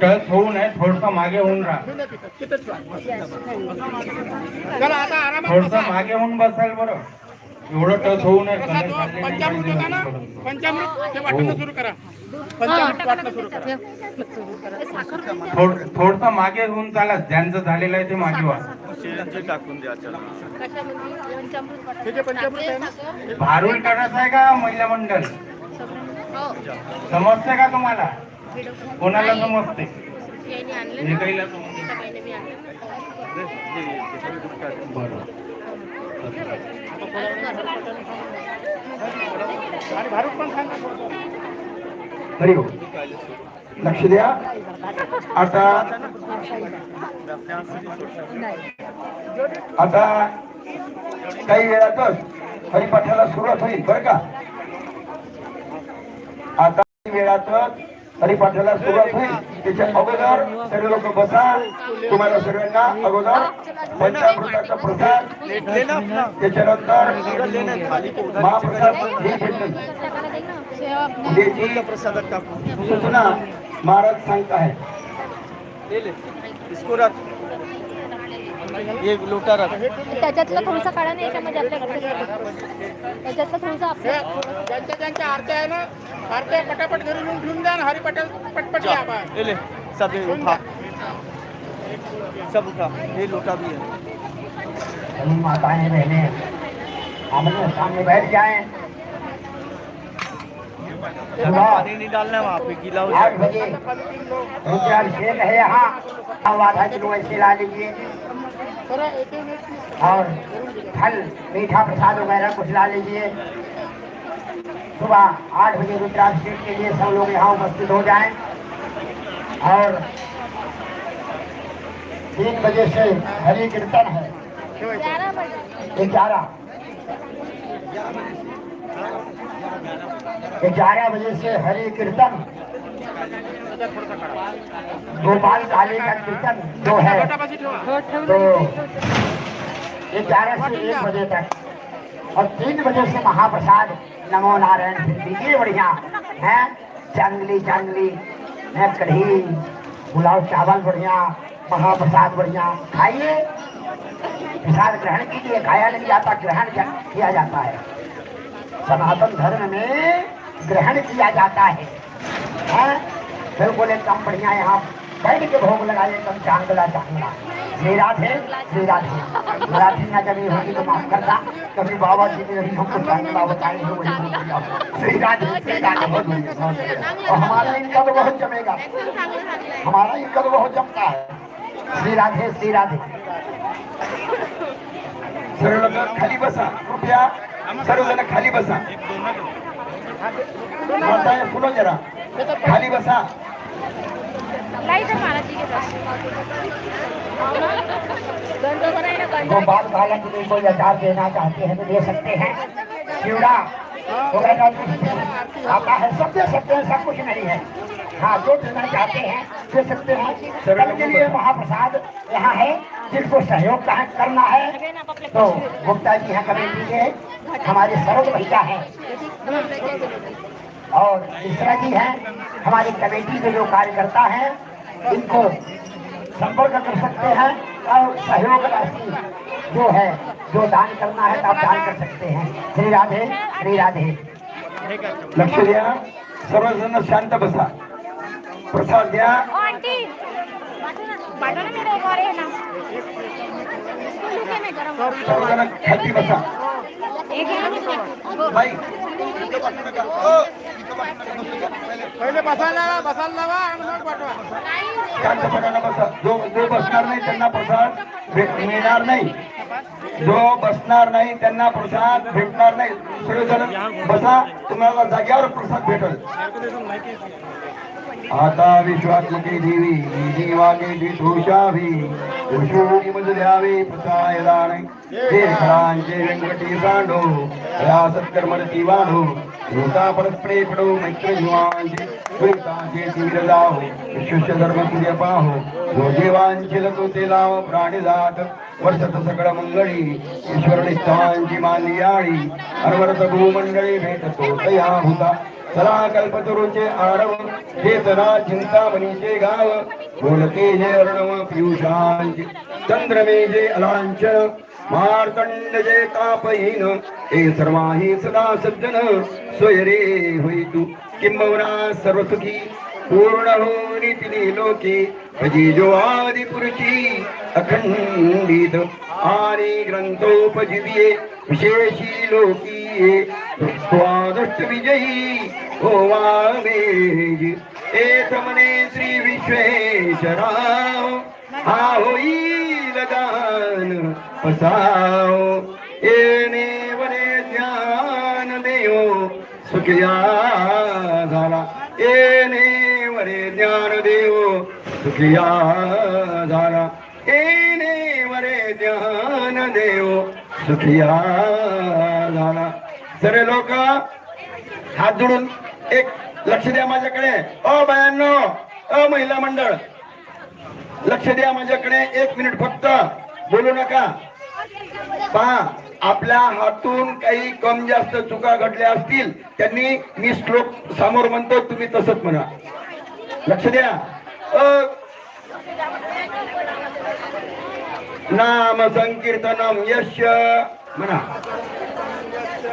Touch होऊ नये थोडस मागे होऊन राहा. थोडस मागे होऊन बसाल बरं. एवढं टच होऊ नये गणेश हल्ले नाही पाहिजे नदीपर्यंत. पंचामृत? ते वाटणं सुरू करा. पंचामृत वाटणं सुरू करा. थोड थोडस मागे होऊन चाला. ज्यांचं झालेलं आहे ते मागे व्हा. हे जे पंचामृत आहे ना? भारूल करायचं आहे का महिला मंडळ समजते का तुम्हाला? कोणाला समजते समजते बरं हरि लक्ष द्या. आता आता काही वेळातच हरिपाठाला सुरुवात होईल बरं का? आता काही वेळातच हरिपाठाला सुरुवात होईल. त्याच्या अगोदर सर्व लोक बसा तुम्हाला सगळ्यांना अगोदर पंचामृताचा प्रसाद. त्याच्यानंतर महाप्रसाद हे प्रसाद सूचना महाराज सांगत आहे ये लोटा रख त्याच्यातलं थोडंसं काढा नाही याच्यामध्ये आपल्याकडे त्याच्यातलं थोडंसं आपलं. ज्यांच्या ज्यांच्या आरत्या आहे ना आरत्या पटापट घरी ठेवून द्या हरी पटेल पटपट ले ले सब उठा. सब उठा. ये लोटा भी है. माताएँ बहने हमने सामने बैठ जाए पानी नहीं डालना है वहाँ पे गीला हो जाएगा। रुद्राभिषेक है यहाँ। किलो ऐसे ला लीजिए और फल मीठा प्रसाद वगैरह कुछ ला लीजिए। सुबह आठ बजे रुद्राभिषेक के लिए सब लोग यहाँ उपस्थित हो जाएँ। और तीन बजे से हरि कीर्तन है। ग्यारह ग्यारह। ग्यारह बजे से हरि कीर्तन। गोपाल काली का कीर्तन जो है ठेवा तो ग्यारह से एक बजे तक और तीन बजे से महाप्रसाद नमो नारायण फिर दीजिए बढ़िया. है? जंगली जंगली. है कढ़ी. पुलाव चावल बढ़िया. महाप्रसाद बढ़िया. खाइए. प्रसाद ग्रहण कीजिए. खाया नहीं जाता ग्रहण किया जाता है? सनातन धर्म में ग्रहण किया जाता है। हैं? बिल्कुल एकदम बढ़िया यहाँ बैठ के भोग लगाए एकदम चांगला चांगला। श्री राधे श्री राधे। मराठी ना कभी होगी तो माफ करना। कभी बाबा जी ने अभी हमको चांगला बताए तो वही बोल। श्री राधे श्री राधे। और हमारा इनका तो बहुत जमेगा। हमारा इनका तो बहुत जमता है। श्री राधे श्री राधे। सर्व लोक खाली बसा। कृपया सर्वजण खाली बसा। सुनो जरा। खाली बसा। गंध गोपाल बालक के कोई अचार देना चाहते हैं तो दे सकते हैं चिवड़ा वगैरह आता है सब दे सकते हैं सब कुछ नहीं है हाँ जो देना चाहते हैं दे सकते हैं कल के लिए महाप्रसाद यहाँ है जिसको सहयोग का करना है। तो गुप्ता जी हैं कमेटी के हमारे सरोज भैया हैं। और तीसरा जी हैं। हमारी कमेटी के जो कार्यकर्ता हैं इनको संपर्क कर सकते हैं और सहयोग राशि जो है जो दान करना है तो आप दान कर सकते हैं। श्री राधे श्री राधे। लक्ष द्या सर्वजण शांत बसा। प्रसाद द्या ओ आंटी मेरे एक है ना इसको लिखे ना। गरम सर्वजण खाली बसा। पहिले बसायला लावा बसायला लावा आणि मग पाठवा. शांतपणानं बसा जो जो बसणार नाही त्यांना प्रसाद मिळणार नाही. जो बसणार नाही त्यांना प्रसाद भेटणार नाही. सगळेजण बसा तुम्हाला जाग्यावर प्रसाद भेटल. आता विश्वात्मके देवी जीवाने विशोषावी उशोरी मज द्यावे प्रसाय दान। हे खळांचे व्यंकटी सांडो या सत्कर्मरती वाढो लोका परस्परे पडो मैत्र जीवांचे द्वैतांचे तीर जाहो विश्वस्य धर्म तुझे पाहो। जो देवांचे लतो ते लाव प्राणी जात वर्षत सगळ मंगळी ईश्वर निष्ठांची मानली आळी अनवरत भूमंडळी भेटतो तया होता। सदा कल्पतरुचे आरव चेतना चिंतामणीचे गाव बोलते जे अर्णव पियुषांचे. चंद्रमे जे अलांछन मार्तंड जे तापहीन हे सर्वाही सदा सज्जन स्वयरे होई तू किंबवना सर्वसुखी पूर्ण हो रीतीने लोके भजी जो आदि पुरुषी अखंडित. आणि ग्रंथोपजीविये विशेषी लोकीये. स्वादुष्ट विजयी होवा मेज एक मने श्री विश्वेश्वराव हा होईल दान पसाव येणे वने ज्ञान देव सुखिया झाला। येणे वरे ज्ञान देव सुखिया झाला। येणे वरे ज्ञान देव सुखिया झाला। सरे लोक हात जोडून एक लक्ष द्या माझ्याकडे. अ बायांनो अ महिला मंडळ. लक्ष द्या माझ्याकडे. एक मिनिट फक्त. बोलू नका. पहा आपल्या हातून काही कम जास्त चुका घडल्या असतील त्यांनी मी श्लोक समोर म्हणतो तुम्ही तसंच म्हणा. लक्ष द्या. अ नाम संकीर्तनम यश म्हणा.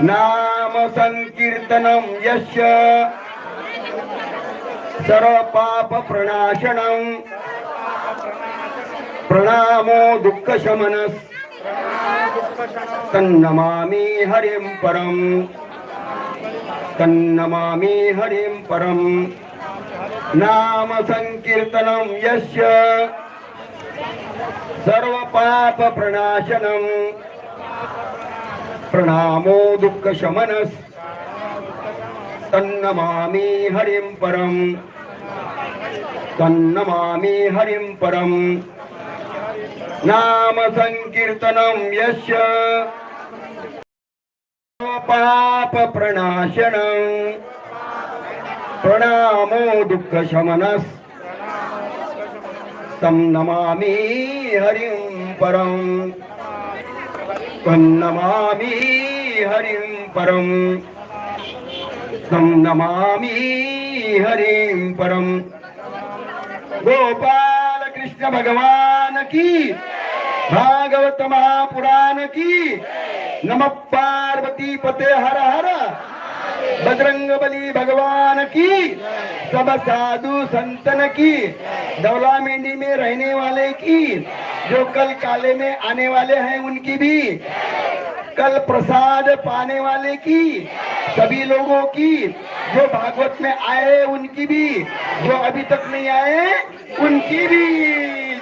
नाम संकीर्तनम यश सर्व पाप प्रणाशन प्रणामो दुःख शमनस तन्नमामी हरिम परम तन्नमामी हरिम परम नाम संकीर्तनम यस्य सर्व पाप प्रणाशनम प्रणामो दुःखशमनस् तन्नमामि हरिं परम्। तन्नमामि हरिं परं नामसङ्कीर्तनं यस्य पापप्रणाशनं। प्रणामो दुःखशमनस् तं नमामि हरिं परम्। तं नमामि हरिं परम तं नमामि हरिं परम गोपाल कृष्ण भगवान की भागवत महापुराण की नम पार्वती पते हर हर बजरंग बली भगवान की सब साधु संतन की दौला मेंढी में रहने वाले की जो कल काले में आने वाले हैं उनकी भी। कल प्रसाद पाने वाले की सभी लोगों की जो भागवत में आए उनकी भी जो अभी तक नहीं आए उनकी भी।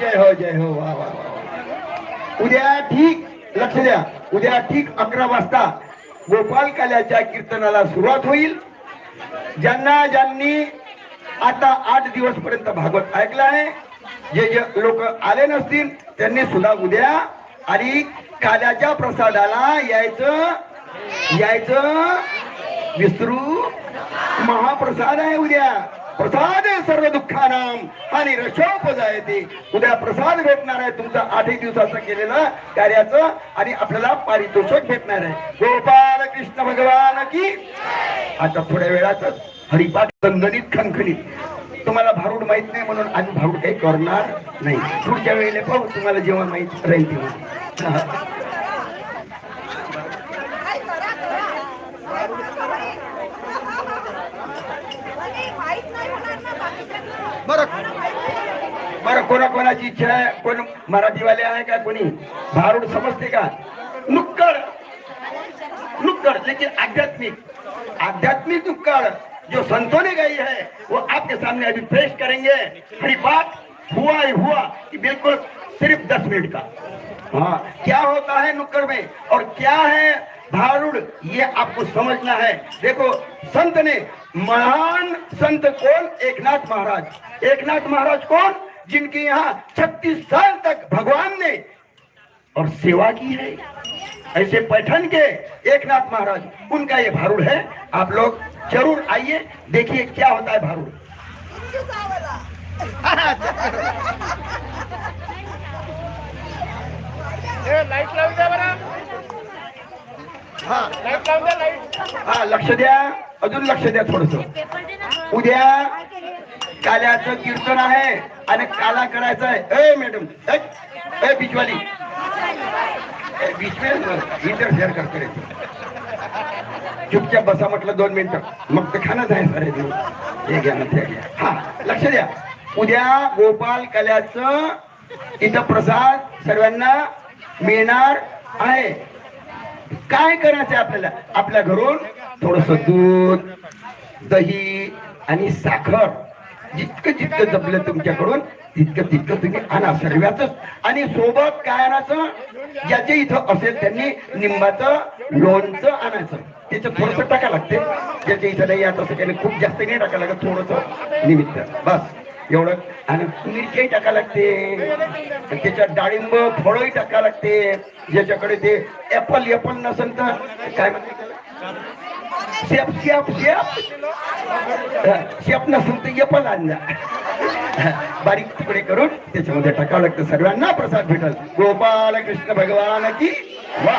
जय हो जय हो वाह वाह उद्या ठीक लक्ष द्या उद्या ठीक अकरा वाजता गोपाल काल्याच्या कीर्तनाला सुरुवात होईल। ज्यांना ज्यांनी आता आठ दिवस पर्यंत भागवत ऐकलं आहे जे जे लोक आले नसतील त्यांनी सुद्धा उद्या आणि काल्याच्या प्रसादाला यायचं यायचं विसरू महाप्रसाद आहे उद्या. प्रसाद सर्व दुःखानाम आणि रशोपजायते. उद्या प्रसाद भेटणार आहे तुमचं आठ एक दिवसाचं केलेलं कार्याचं आणि आपल्याला पारितोषिक भेटणार आहे. गोपाल कृष्ण भगवान की आता थोड्या वेळातच हरिपाठ संगणित खणखणीत. तुम्हाला भारूड माहीत नाही म्हणून आम्ही भारूड काही करणार नाही. पुढच्या वेळेला पाहू तुम्हाला जेव्हा माहीत राहील तेव्हा. बरं. बरं कोणा कोणाची इच्छा आहे? कोण मराठीवाले आहे का कोणी? भारूड समजते का? नुक्कड. नुक्कड़ लेकिन आध्यात्मिक. आध्यात्मिक नुक्कड़. जो संतों ने गाई है, वो आपके सामने अभी पेश करेंगे। हरिपाठ हुआ ही हुआ कि बिल्कुल सिर्फ़ दस मिनट का। हाँ क्या होता है नुक्कड़ में और क्या है भारूड, ये आपको समझना है। देखो, संत ने महान संत कौन? एकनाथ महाराज। एकनाथ महाराज कौन? जिनके यहाँ छत्तीस साल तक भगवान ने और सेवा की है। ऐसे पैठन के एकनाथ महाराज, उनका ये भारूड है। आप लोग जरूर आइए देखिए क्या होता है भारूड। लाइट लावून द्या बरं. हा. लाइट लावून द्या लाइट हा लक्ष द्या. अजून लक्ष द्या थोडस. उद्या काल्याचं कीर्तन आहे आणि काला करायचा आहे. ए मॅडम ए, बिचवाली ए, बीच में इंटरफेअर करते. चुपचाप बसा म्हटलं दोन मिनिटं. मग ते खाणंच आहे सर हे घ्या ना ते घ्या. हा लक्ष द्या. उद्या गोपाल कल्याचं इथं प्रसाद सर्वांना मिळणार आहे. काय करायचं आपल्याला? आपल्या घरून थोडस दूध दही आणि साखर. जितकं जितकं जपलं तुमच्याकडून तितकं तितकं तुम्ही आणा सर्व्याच आणि सोबत काय आणायचं? ज्याच्या इथं असेल त्यांनी निंबाचं लोणचं आणायचं. त्याचं थोडस टाका लागते. ज्याच्या इथं नाही आता काही खूप जास्त नाही टाका लागत थोडस निमित्त. बस. एवढं. आणि मिरची टाका लागते. त्याच्यात डाळिंब फळही टाका लागते. ज्याच्याकडे ते ऍपल एपल नसेल तर काय म्हणते शेप शेप शेप. शेप नसेल तर एपल आणला बारीक तुकडे करून त्याच्यामध्ये टाकावं लागतं. सर्वांना प्रसाद भेटल. गोपाल कृष्ण भगवान की वा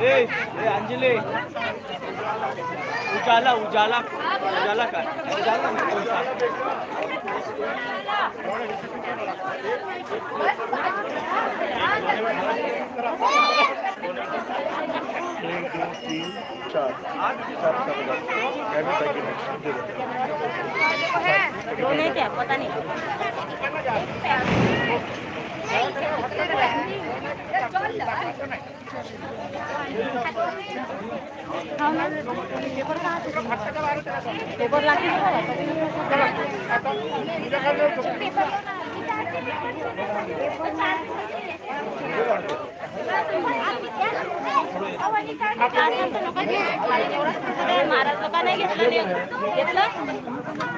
ए ए अंजली. उजाला उजाला. उजाला का? उजाला ना कोणता दोन आहे त्या पता नाही. हो ना पेपर का पेपर लागेल महाराज लोकांना घेतलं. घेतलं?